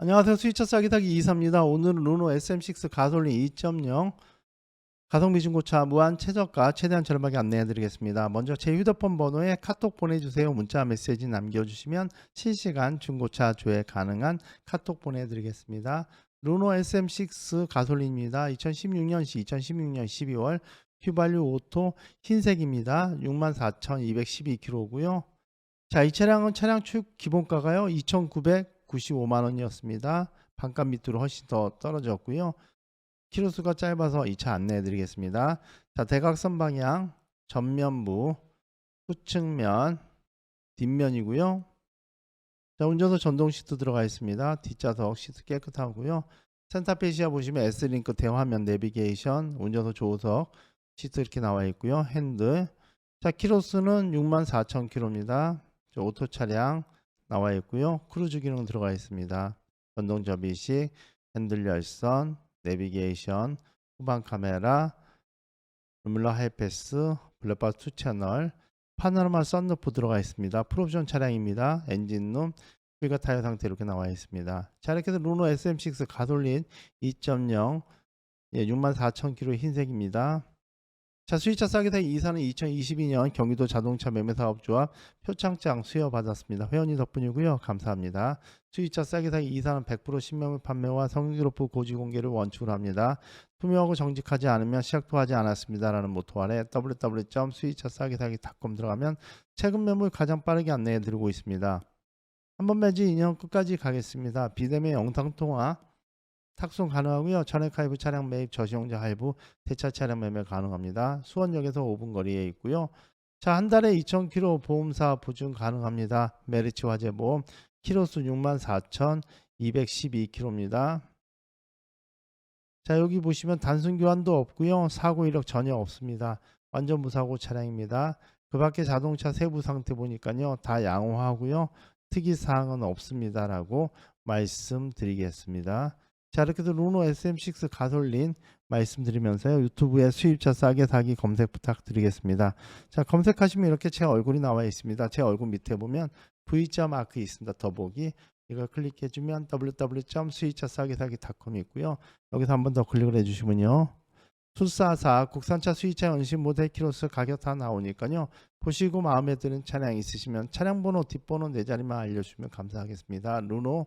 안녕하세요. 스위처 싸기 타기 이사입니다. 오늘은 르노 SM6 가솔린 2.0 가성비 중고차 무한 최저가 최대한 저렴하게 안내해 드리겠습니다. 먼저 제 휴대폰 번호에 카톡 보내주세요. 문자 메시지 남겨주시면 실시간 중고차 조회 가능한 카톡 보내드리겠습니다. 르노 SM6 가솔린입니다. 2016년시 2016년 12월 휘발유 오토 흰색입니다. 64,212km고요. 자, 이 차량은 차량 축 기본가가요. 2,995만 원이었습니다. 반값 밑으로 훨씬 더 떨어졌고요. 키로수가 짧아서 이차 안내해 드리겠습니다. 자, 대각선 방향 전면부 후측면 뒷면이고요. 자, 운전석 전동 시트 들어가 있습니다. 뒷좌석 시트 깨끗하고요. 센터페시아 보시면 S링크 대화면 내비게이션, 운전석 조수석 시트 이렇게 나와 있고요. 핸들. 자, 키로수는 64,000km입니다. 저 오토 차량 나와 있고요. 크루즈 기능 들어가 있습니다. 전동 접이식, 핸들 열선, 내비게이션, 후방 카메라, 루밀러 하이패스, 블랙박스 2 채널, 파노라마 썬루프 들어가 있습니다. 프로옵션 차량입니다. 엔진룸, 휠과 타이어 상태 이렇게 나와 있습니다. 자 이렇게 해서 루노 SM6 가솔린 2.0 예, 64,000km 흰색입니다. 자 수입차 싸게 된 이사는 2022년 경기도 자동차 매매사업조합 표창장 수여받았습니다. 회원님 덕분이고요. 감사합니다. 수입차 싸게 사기 이사는 100% 신명을 판매와 성기로프 고지 공개를 원칙으로 합니다. 투명하고 정직하지 않으면 시작도 하지 않았습니다 라는 모토 아래 www.수입차 싸게사기.com 들어가면 최근 매물 가장 빠르게 안내해 드리고 있습니다. 한번 매지 2년 끝까지 가겠습니다. 비대면 영상통화 탁송 가능하고요. 전액 할부 차량 매입 저시용자 할부 대차 차량 매매 가능합니다. 수원역에서 5분 거리에 있고요. 자, 한 달에 2,000km 보험사 보증 가능합니다. 메리츠 화재 보험 키로수 64,212km입니다. 자, 여기 보시면 단순 교환도 없고요. 사고 이력 전혀 없습니다. 완전 무사고 차량입니다. 그 밖에 자동차 세부 상태 보니까요. 다 양호하고요. 특이 사항은 없습니다라고 말씀드리겠습니다. 자 이렇게 해서 루노 SM6 가솔린 말씀드리면서요. 유튜브에 수입차 싸게 사기 검색 부탁드리겠습니다. 자 검색하시면 이렇게 제 얼굴이 나와 있습니다. 제 얼굴 밑에 보면 V자 마크 있습니다. 더보기. 이걸 클릭해주면 www.수입차싸게사기.com 있고요. 여기서 한 번 더 클릭을 해주시면요. 수사사 국산차 수입차 연식 모델 키로수 가격 다 나오니까요. 보시고 마음에 드는 차량 있으시면 차량 번호 뒷번호 네 자리만 알려주시면 감사하겠습니다. 루노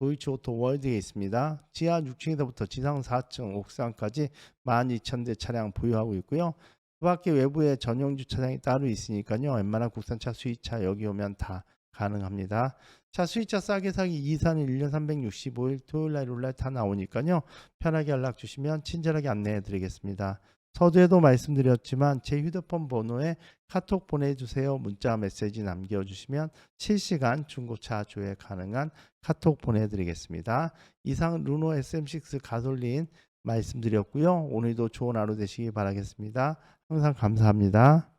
도이치 오토 월드에 있습니다. 지하 6층에서부터 지상 4층 옥상까지 12,000대 차량 보유하고 있고요. 그 밖에 외부에 전용 주차장이 따로 있으니까요. 웬만한 국산차 수입차 여기 오면 다 가능합니다. 자 수입차 싸게 사기 이사는 1년 365일 토요일 날 일요일 날 다 나오니까요. 편하게 연락 주시면 친절하게 안내해 드리겠습니다. 서두에도 말씀드렸지만 제 휴대폰 번호에 카톡 보내주세요. 문자 메시지 남겨주시면 실시간 중고차 조회 가능한 카톡 보내드리겠습니다. 이상 루노 SM6 가솔린 말씀드렸고요. 오늘도 좋은 하루 되시기 바라겠습니다. 항상 감사합니다.